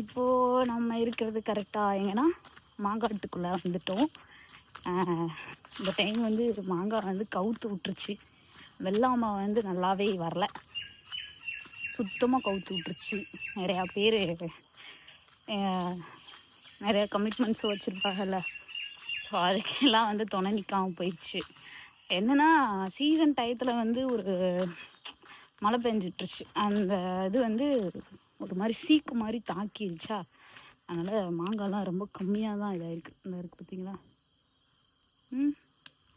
இப்போது நம்ம இருக்கிறது கரெக்டாக எங்கன்னா மாங்காட்டுக்குள்ளே வந்துட்டோம். இந்த டைம் வந்து மாங்காய் வந்து கவுத்து விட்டுருச்சு. வெள்ளாமை வந்து நல்லாவே வரல. சுத்தமாக கவுத்து விட்டுருச்சு. நிறையா பேர் நிறையா கமிட்மெண்ட்ஸும் வச்சுருப்பாங்கல்ல. ஸோ அதுக்கெல்லாம் வந்து துணை நிற்காமல் போயிடுச்சு. என்னென்னா சீசன் டயத்தில் வந்து ஒரு மழை பெஞ்சிட்ருச்சு அந்த இது வந்து ஒரு மாதிரி சீக்கு மாதிரி தாக்கிடுச்சா? அதனால் மாங்காய்லாம் ரொம்ப கம்மியாக தான் இதாக இருக்குது இந்த இருக்குது பார்த்தீங்களா ம்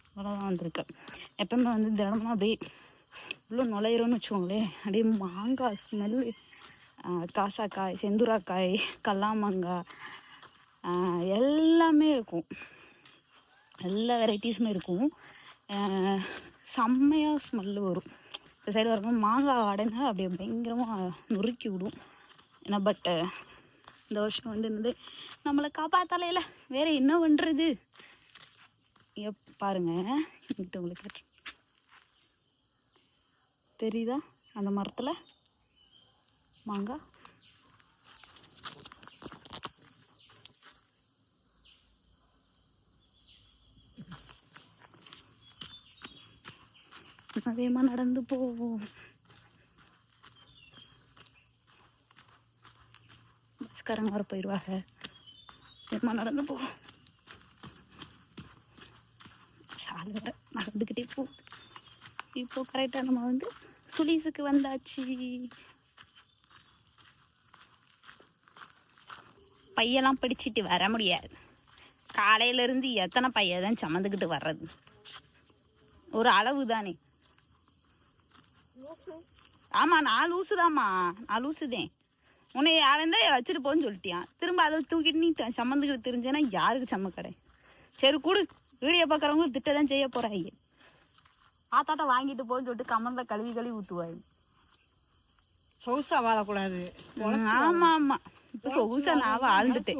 அவ்வளோதான் வந்திருக்கேன் எப்பவுமே வந்து தினமும் அப்படியே இவ்வளோ நுழையிறோன்னு வச்சுக்கோங்களேன் அப்படியே மாங்காய் ஸ்மெல்லு காசாக்காய் செந்துராக்காய் கல்லாமாங்காய் எல்லாமே இருக்கும். எல்லா வெரைட்டிஸுமே இருக்கும். செம்மையாக ஸ்மெல்லு வரும். இந்த சைடு வரும்போது மாங்காய் அடைனா அப்படியே பயங்கரமாக நொறுக்கி விடும். ஏன்னா பட்டு இந்த வருஷம் வந்து என்னது நம்மளை காப்பாத்தலையில வேற என்ன பண்ணுறது எப் பாருங்க இங்கிட்ட உங்களுக்கு தெரியுதா? அந்த மரத்தில் மாங்காய்? அதேமா நடந்து போவோம் பஸ்காரங்க வர போயிடுவாங்க வேகமா நடந்து போ. சாலை வர நடந்துக்கிட்டே போ. இப்போ கரெக்டாக நம்ம வந்து சுலீஸுக்கு வந்தாச்சு. பையெல்லாம் பிடிச்சிட்டு வர முடியாது. காலையில இருந்து எத்தனை பைய தான் சமந்துக்கிட்டு வர்றது? ஒரு அளவு தானே ஆமா நான் லூசுதாம்மா நான் லூசுதேன் உன்னை அவன் தான் வச்சுட்டு போன்னு சொல்லிட்டியான் திரும்ப அதை தூக்கிட்டு நீ சம்மந்துக்கிட்டு தெரிஞ்சேன்னா யாருக்கு சம்ம கடை? சரி கூடு வீடியோ பார்க்குறவங்க திட்ட தான் செய்ய போறாங்க ஆத்தாட்ட வாங்கிட்டு போன்னு சொல்லிட்டு கமர்ல கழுவி கழுவி ஊத்துவாரு சொகுசா வாழக்கூடாது. ஆமா ஆமா. இப்ப சொகுசா நான் வாழ்ந்துட்டேன்.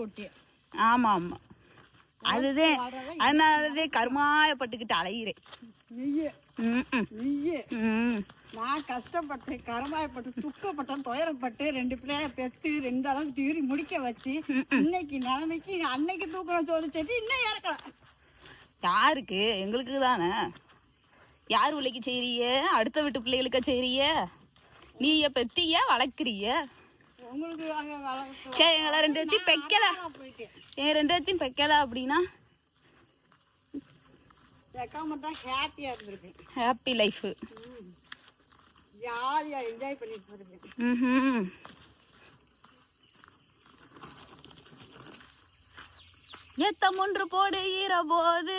ஆமா ஆமா. அதுதான் அதனாலதான் கருமாயப்பட்டுக்கிட்டு அலையிறேன். ம். நான் கஷ்டப்பட்டு கரமாயப்பட்டு துக்கப்பட்டேன் துயரப்பட்டு ரெண்டு பிள்ளைய பெத்து ரெண்டு அளவுக்கு தீரி முடிக்க வச்சு இன்னைக்கு நிலைமைக்கு அன்னைக்கு தூக்குற சோறு செடி இன்னும் இறக்கலாம். யாருக்கு? எங்களுக்கு தானே. யார் உழைக்கு செய்றிய? அடுத்த வீட்டு பிள்ளைகளுக்க செய்றிய? நீய பெத்திய வளர்க்குறிய? சரி எங்களை ரெண்டு பேர்த்தையும் பெக்கல. என் ரெண்டு பேர்த்தையும் பெக்கல அப்படின்னா? ஹாப்பி லைஃப் ஜாலியா என்ஜாய் பண்ணிட்டு இருப்பேன் ம் ஏத்தம் ஒன்று போடு ஈர போது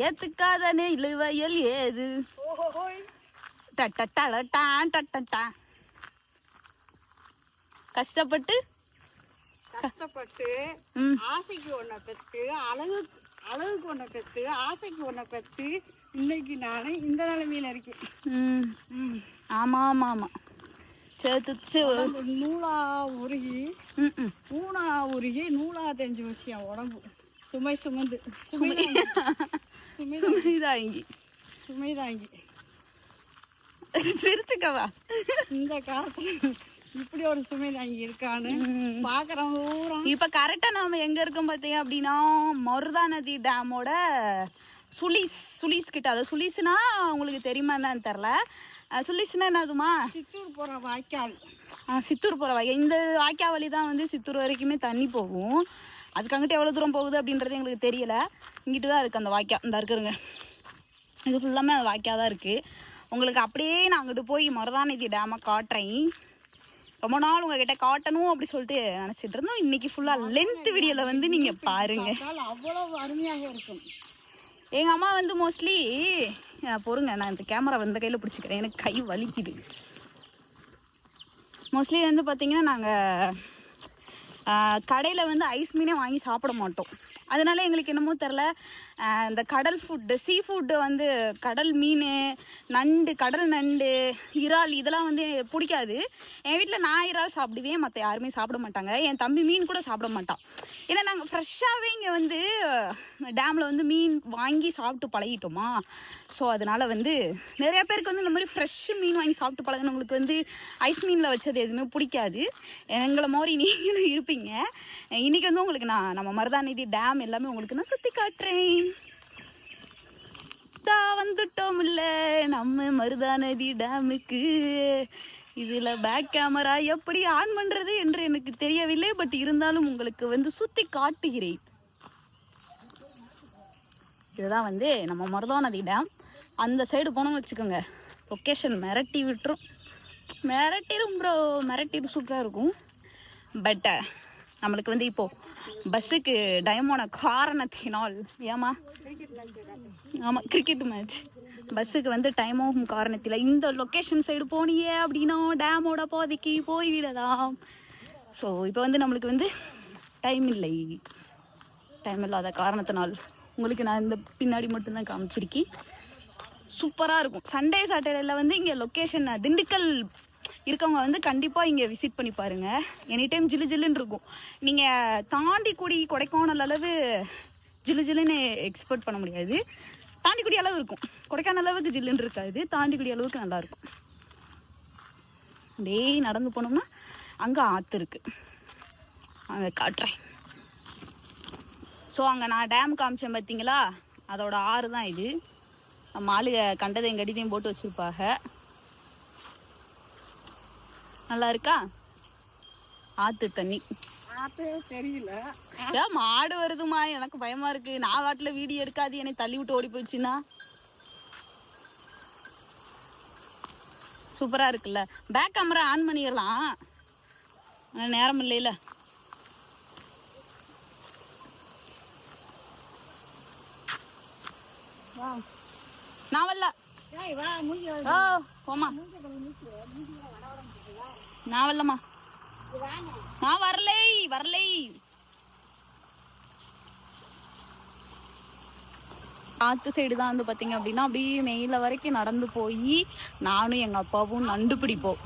ஏத்துக்காத நிலுவையில் ஏது? ஓஹோய் டட்டட்டடட்டான் டட்டட்டான். கஷ்டப்பட்டு? கஷ்டப்பட்டு ஆசைக்கு ஒன்றை பெற்று அழகு அழகுக்கு ஒன்றை பெற்று ஆசைக்கு ஒன்றை பெற்று இன்னைக்கு நான் இந்த நிலைமையில இருக்கேன். ஆமா ஆமா ஆமா. சேர்த்து நூலா உருகி பூனா உருகி நூலா தெரிஞ்சு விஷயம் உடம்பு. சுமை சுமந்து. சுமை. தாங்கி. சுமை சுமைதாங்கி சுமை தாங்கி. சிரிச்சுக்கவா? இந்த காலத்துல இப்படி ஒரு சுமை தாங்கி இருக்கான்னு பாக்குறவங்க ஊரா? இப்ப கரெக்டா நாம எங்க இருக்கோம் பாத்தீங்க அப்படின்னா மருதா நதி டேமோட சுலிஸ் சுலிஸ் கிட்ட. அது சுலிஸ்னா உங்களுக்கு தெரியுமா என்னன்னு தெரில சுலிஸ்னா என்னதுமா சித்தூர் போற வாய்க்கால். சித்தூர் போற வாய்க்கா இந்த வாய்க்கா வழி தான் வந்து சித்தூர் வரைக்குமே தண்ணி போகும். அதுக்கு அங்கிட்ட எவ்வளவு தூரம் போகுது அப்படின்றது எங்களுக்கு தெரியல. இங்கிட்டு தான் இருக்கு அந்த வாய்க்கா இந்த இருக்குறங்க இது ஃபுல்லாமே அது வாய்க்கா தான் இருக்கு. உங்களுக்கு அப்படியே நான் அங்கிட்டு போய் மருதாநிதி டேமை காட்டுறேன். ரொம்ப நாள் உங்ககிட்ட காட்டணும் அப்படி சொல்லிட்டு நினைச்சிட்டு இருந்தோம். இன்னைக்கு ஃபுல்லா லென்த் வீடியோல வந்து நீங்க பாருங்க. பார்த்தால் அவ்வளவு அருமையாக இருக்கும். எங்கள் அம்மா வந்து மோஸ்ட்லி பொறுங்க நான் இந்த கேமரா வந்த கையில் பிடிச்சிக்கிறேன். எனக்கு கை வலிக்குது. மோஸ்ட்லி வந்து பார்த்தீங்கன்னா நாங்கள் கடையில் வந்து ஐஸ் மீனே வாங்கி சாப்பிட மாட்டோம். அதனால எங்களுக்கு என்னமோ தெரில இந்த கடல் ஃபுட்டு சீ ஃபுட்டு வந்து கடல் மீன் நண்டு கடல் நண்டு இறால் இதெல்லாம் வந்து பிடிக்காது. என் வீட்டில் நான் இறால் சாப்பிடுவேன் மற்ற யாருமே சாப்பிட மாட்டாங்க. என் தம்பி மீன் கூட சாப்பிட மாட்டான். ஏன்னா நாங்கள் ஃப்ரெஷ்ஷாகவே இங்கே வந்து டேமில் வந்து மீன் வாங்கி சாப்பிட்டு பழகிட்டோமா. ஸோ அதனால வந்து நிறைய பேருக்கு வந்து இந்த மாதிரி ஃப்ரெஷ் மீன் வாங்கி சாப்பிட்டு பழகினவங்களுக்கு வந்து ஐஸ் மீனில் வச்சது எதுவுமே பிடிக்காது. எங்களை மாதிரி நீங்களும் இருப்பீங்க. இன்னைக்கு வந்து உங்களுக்கு நான் நம்ம மருதாநிதி டேம் எல்லாமே உங்களுக்கு நான் சுற்றி காட்டுறேன். தா வந்துட்டோம் இல்ல நம்ம மருதாநதி டேமுக்கு. இதுல பேக் கேமரா எப்படி ஆன் பண்றது என்று எனக்கு தெரியவில்லை. பட் இருந்தாலும் உங்களுக்கு வந்து சுத்தி காட்டுகிறேன். இதுதான் வந்து நம்ம மருதாநதி டேம். அந்த சைடு போனோம்னு வச்சுக்கோங்க. லொக்கேஷன் மிரட்டி விட்டுரும். மிரட்டிரும் ப்ரோ மிரட்டிரும் சூப்பராக இருக்கும். பட் நம்மளுக்கு வந்து இப்போ பஸ்ஸுக்கு டயமான காரணத்தினால் ஏமா ஆமாம் கிரிக்கெட் மேட்ச் பஸ்ஸுக்கு வந்து டைம் ஆகும் காரணத்தில். இந்த லொக்கேஷன் சைடு போனியே அப்படின்னா டேமோட பாதைக்கு போய் விடலாம் ஸோ இப்போ வந்து நம்மளுக்கு வந்து டைம் இல்லை. டைம் இல்லாத காரணத்தினால். உங்களுக்கு நான் இந்த பின்னாடி மட்டும்தான் காமிச்சிருக்கேன். சூப்பராக இருக்கும். சண்டே சாட்டர்டேல வந்து இங்கே லொக்கேஷன் திண்டுக்கல் இருக்கவங்க வந்து கண்டிப்பாக இங்கே விசிட் பண்ணி பாருங்க. எனி டைம் ஜிலு ஜில்லுன்னு இருக்கும். நீங்கள் தாண்டிக்குடி கொடைக்கானல் அளவு ஜிலு ஜில்லுன்னு எக்ஸ்பெக்ட் பண்ண முடியாது. தாண்டிக்குடி அளவு இருக்கும். கொடைக்கானல் அளவுக்கு ஜில்லுன்னு இருக்காது. தாண்டிக்குடி அளவுக்கு நல்லா இருக்கும். அப்படியே நடந்து போனோம்னா அங்கே ஆற்று இருக்கு. அங்கே காட்டுறேன். ஸோ அங்கே நான் டேம் காமிச்சேன் பார்த்தீங்களா அதோட ஆறு தான் இது. நம்ம கண்டதையும் கடிதையும் போட்டு வச்சுருப்பாங்க. நல்லா இருக்கா ஆற்று தண்ணி தெரியல. மாடு வருதுமா எனக்கு பயமா இருக்கு. நான் வாட்டுல வீடியோ எடுக்காது. என்னை தள்ளி விட்டு ஓடி போச்சுன்னா சூப்பரா இருக்குல்ல. பேக் கேமரா ஆன் பண்ணிடலாம். ஆனா நேரம் இல்லைல வா. நான் வரல. ஓ போமா நான் வரலம்மா. நான் வரலை வரலை. காற்று சைடு தான் வந்து பார்த்தீங்க அப்படின்னா அப்படியே மெயில வரைக்கும் நடந்து போய் நானும் எங்கள் அப்பாவும் நண்டு பிடிப்போம்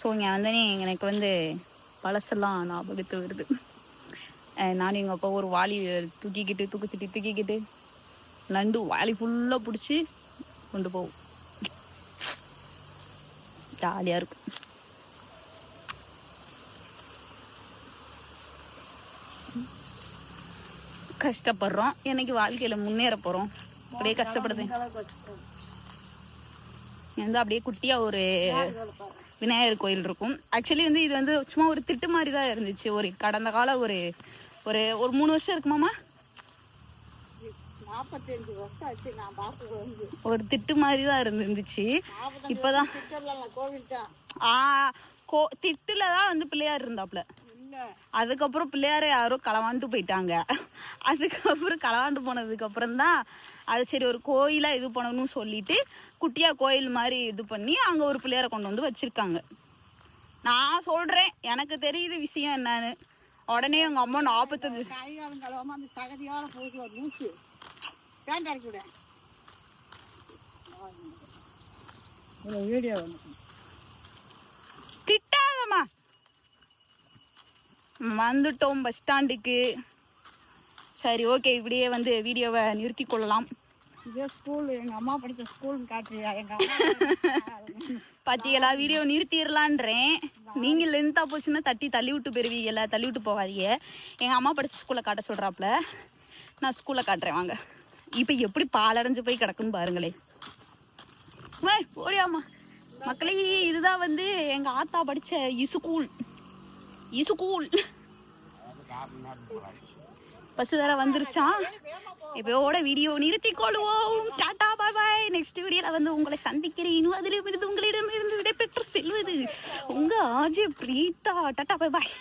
ஸோ இங்கே வந்து எனக்கு வந்து பழசெல்லாம் ஞாபகத்து வருது. நானும் எங்கள் அப்பா ஒரு வாளி தூக்கிக்கிட்டு தூக்கிச்சிட்டு தூக்கிக்கிட்டு நண்டு வாளி ஃபுல்லாக பிடிச்சி கொண்டு போவோம். ஜாலியாக இருக்கும். கஷ்டப்படுறோம். என்னைக்கு வாழ்க்கையில முன்னேற போறோம். அப்படியே கஷ்டப்படுது. வந்து அப்படியே குட்டியா ஒரு விநாயகர் கோயில் இருக்கும். ஆக்சுவலி வந்து இது வந்து சும்மா ஒரு திட்டு மாதிரி தான் இருந்துச்சு. ஒரு கடந்த கால ஒரு ஒரு ஒரு மூணு வருஷம் இருக்குமாமா நாற்பத்தஞ்சு வருஷம் ஆச்சு நான் பார்த்து வந்து. ஒரு திட்டு மாதிரி தான் இருந்துச்சு இப்பதான் கோவில் தான். ஆ கோ திட்டுல தான் வந்து பிள்ளையார் இருந்தாப்ல அதுக்கப்புறம் பிள்ளையார யாரோ களவாண்டு போயிட்டாங்க. அதுக்கப்புறம் களவாண்டு போனதுக்கு அப்புறம் தான் அது சரி ஒரு கோயிலா இது பண்ணணும்னு சொல்லிட்டு குட்டியா கோயில் மாதிரி இது பண்ணி அங்க ஒரு பிள்ளையார கொண்டு வந்து வச்சிருக்காங்க. நான் சொல்றேன் எனக்கு தெரியுது விஷயம் என்னன்னு. உடனே எங்க அம்மா நாற்பத்தஞ்சு பேண்ட் விட. வீடியோ திட்டாதம்மா. வந்துட்டோம் பஸ் ஸ்டாண்டுக்கு சரி ஓகே இப்படியே வந்து வீடியோவை நிறுத்தி கொள்ளலாம். இதே ஸ்கூல் எங்க அம்மா படிச்ச ஸ்கூல்னு காட்டுறியா? எங்க அம்மா பாத்தீங்களா வீடியோ நிறுத்திடலான்றேன் நீங்க லென்த்தா போச்சுன்னா தட்டி தள்ளி விட்டு போயிருவீங்கல்ல தள்ளி விட்டு போகாதீங்க. எங்க அம்மா படிச்ச ஸ்கூல்ல காட்ட சொல்றாப்ல. நான் ஸ்கூல்ல காட்டுறேன் வாங்க. இப்ப எப்படி பாலடைஞ்சு போய் கிடக்குன்னு பாருங்களேன் ஓடியாமா மக்களே இதுதான் வந்து எங்க ஆத்தா படிச்ச இசுகூல். இசுகூல். பஸ் வேற வந்துருச்சான் இப்போட வீடியோ நிறுத்தி கொள்வோம். டாடா பாய் பாய். நெக்ஸ்ட் வீடியோல வந்து உங்களை சந்திக்கிறேன். அதிலிருந்து உங்களிடமிருந்து விடைபெற்று செல்வது உங்க ஆஜி பிரீதா டாடா பாய் பாய்.